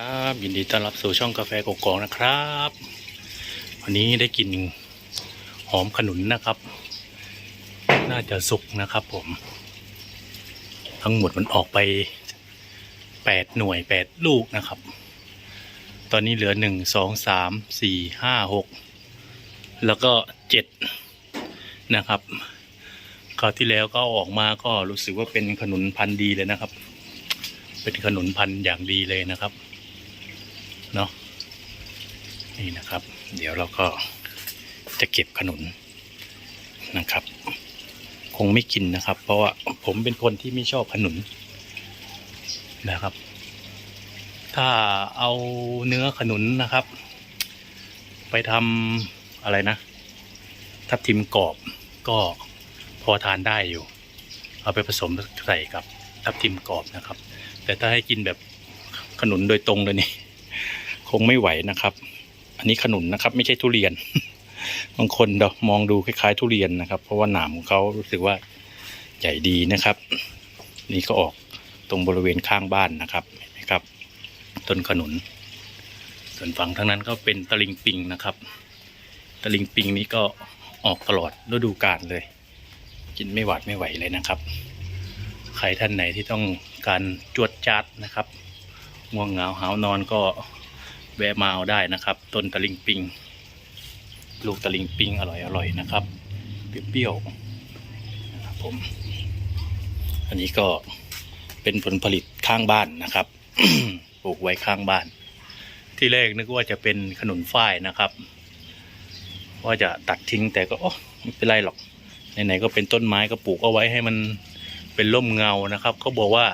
ครับยินดีต้อนรับสู่ช่องกาแฟกกอกนะครับ วันนี้ได้กลินหอมขนุนนะครับ น่าจะสุกนะครับผม ทั้งหมดมันออกไปแปดหน่วยแปดลูกนะครับ ตอนนี้เหลือหนึ่งสองสามสี่ห้าหกแล้วก็เจ็ดนะครับคราวที่แล้วก็ออกมาก็รู้สึกว่าเป็นขนุนพันธุ์ดีเลยนะครับ เป็นขนุนพันธุ์อย่างดีเลยนะครับ เนาะนี่นะครับ เดี๋ยวเราก็จะเก็บขนุนนะครับ คงไม่กินนะครับ เพราะว่าผมเป็นคนที่ไม่ชอบขนุนนะครับ ถ้าเอาเนื้อขนุนนะครับ ไปทำอะไรนะทับทิมกรอบก็พอทานได้อยู่ เอาไปผสมใส่กับทับทิมกรอบนะครับ แต่ถ้าให้กินแบบขนุนโดยตรงเลยนี่ คงไม่ไหวนะครับ อันนี้ขนุนนะครับ ไม่ใช่ทุเรียน บางคนเดามองดูคล้ายๆ ทุเรียนนะครับ เพราะว่าหนามของเขารู้สึกว่าใหญ่ดีนะครับ นี่ก็ออกตรงบริเวณข้างบ้านนะครับนไหมครับต้นขนุน ส่วนฝั่งทั้งนั้นก็เป็นตะลิงปิงนะครับตะลิงปิงนี้ก็ออกตลอดฤดูกาลเลย กินไม่หวาดไม่ไหวเลยนะครับ ใครท่านไหนที่ต้องการจวดจัดนะครับง่วงเหงาหาวนอนก็ แวะมาเอาได้นะครับ ต้นตะลิงปิง ลูกตะลิงปิงอร่อยอร่อยนะครับ เปรี้ยวๆนะครับผม อันนี้ก็เป็นผลผลิตข้างบ้านนะครับปลูกไว้ข้างบ้าน ที่แรกนึกว่าจะเป็นขนุนฝ้ายนะครับ ว่าจะตัดทิ้งแต่ก็โอ้ไม่เป็นไรหรอกไหนๆก็เป็นต้นไม้ก็ปลูกเอาไว้ให้มันเป็นร่มเงานะครับเขาบอกว่า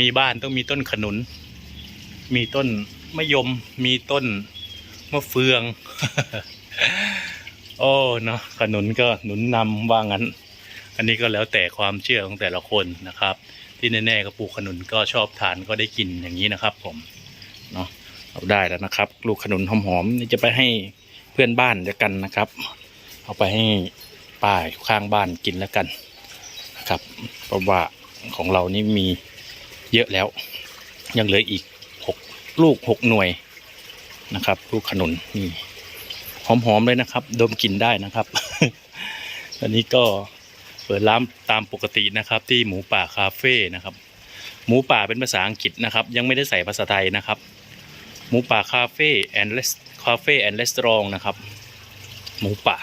มีบ้านต้องมีต้นขนุน มีต้น มะยมมีต้นมะเฟือง โอ้เนาะขนุนก็หนุนนำว่างั้น อันนี้ก็แล้วแต่ความเชื่อของแต่ละคนนะครับ ที่แน่ๆก็ปลูกขนุนก็ชอบทานก็ได้กินอย่างนี้นะครับ ผมเนาะเอาได้แล้วนะครับ ลูกขนุนหอมๆนี่จะไปให้เพื่อนบ้านเดียวกันนะครับ เอาไปให้ป้ายข้างบ้านกินแล้วกันนะครับเพราะว่าของเรานี่มีเยอะแล้วยังเหลืออีก ลูกหกหน่วยนะครับ ลูกขนุนนี่หอมๆเลยนะครับ ดมกลิ่นได้นะครับอันนี้ก็เปิดร้านตามปกตินะครับ ที่หมูป่าคาเฟ่นะครับ หมูป่าเป็นภาษาอังกฤษนะครับ ยังไม่ได้ใส่ภาษาไทยนะครับ หมูป่าคาเฟ่แอนด์คาเฟ่แอนด์รีสอร์ทนะครับ หมูป่า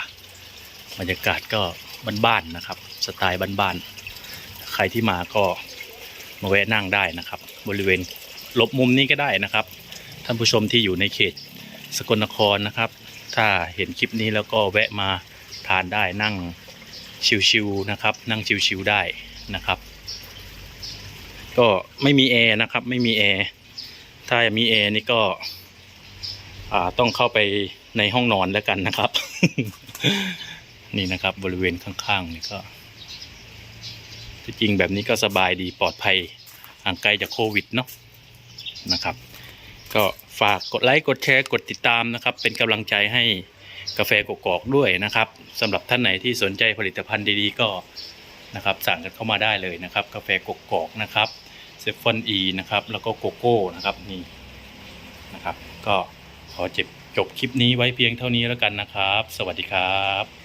บรรยากาศก็บ้านๆนะครับ สไตล์บ้านๆใครที่มาก็มาแวะนั่งได้นะครับ บริเวณ หลบมุมนี้ก็ได้นะครับ ท่านผู้ชมที่อยู่ในเขตสกลนครนะครับ ถ้าเห็นคลิปนี้แล้วก็แวะมาทานได้นั่งชิวๆนะครับ นั่งชิวๆได้นะครับ ก็ไม่มีแอร์นะครับไม่มีแอร์ถ้ามีแอร์นี่ก็ต้องเข้าไปในห้องนอนแล้วกันนะครับ นี่นะครับบริเวณข้างๆนี่ก็ที่จริงแบบนี้ก็สบายดีปลอดภัยห่างไกลจากโควิดเนาะ นะครับ ก็ฝากกดไลค์กดแชร์กดติดตามนะครับ เป็นกำลังใจให้กาแฟกกอกด้วยนะครับสำหรับท่านไหนที่สนใจผลิตภัณฑ์ดีๆก็นะครับสั่งกันเข้ามาได้เลยนะครับ กาแฟกกอกนะครับเซฟฟอนอีนะครับแล้วก็โกโก้นะครับนี่นะครับ ก็ขอจบจบคลิปนี้ไว้เพียงเท่านี้แล้วกันนะครับ สวัสดีครับ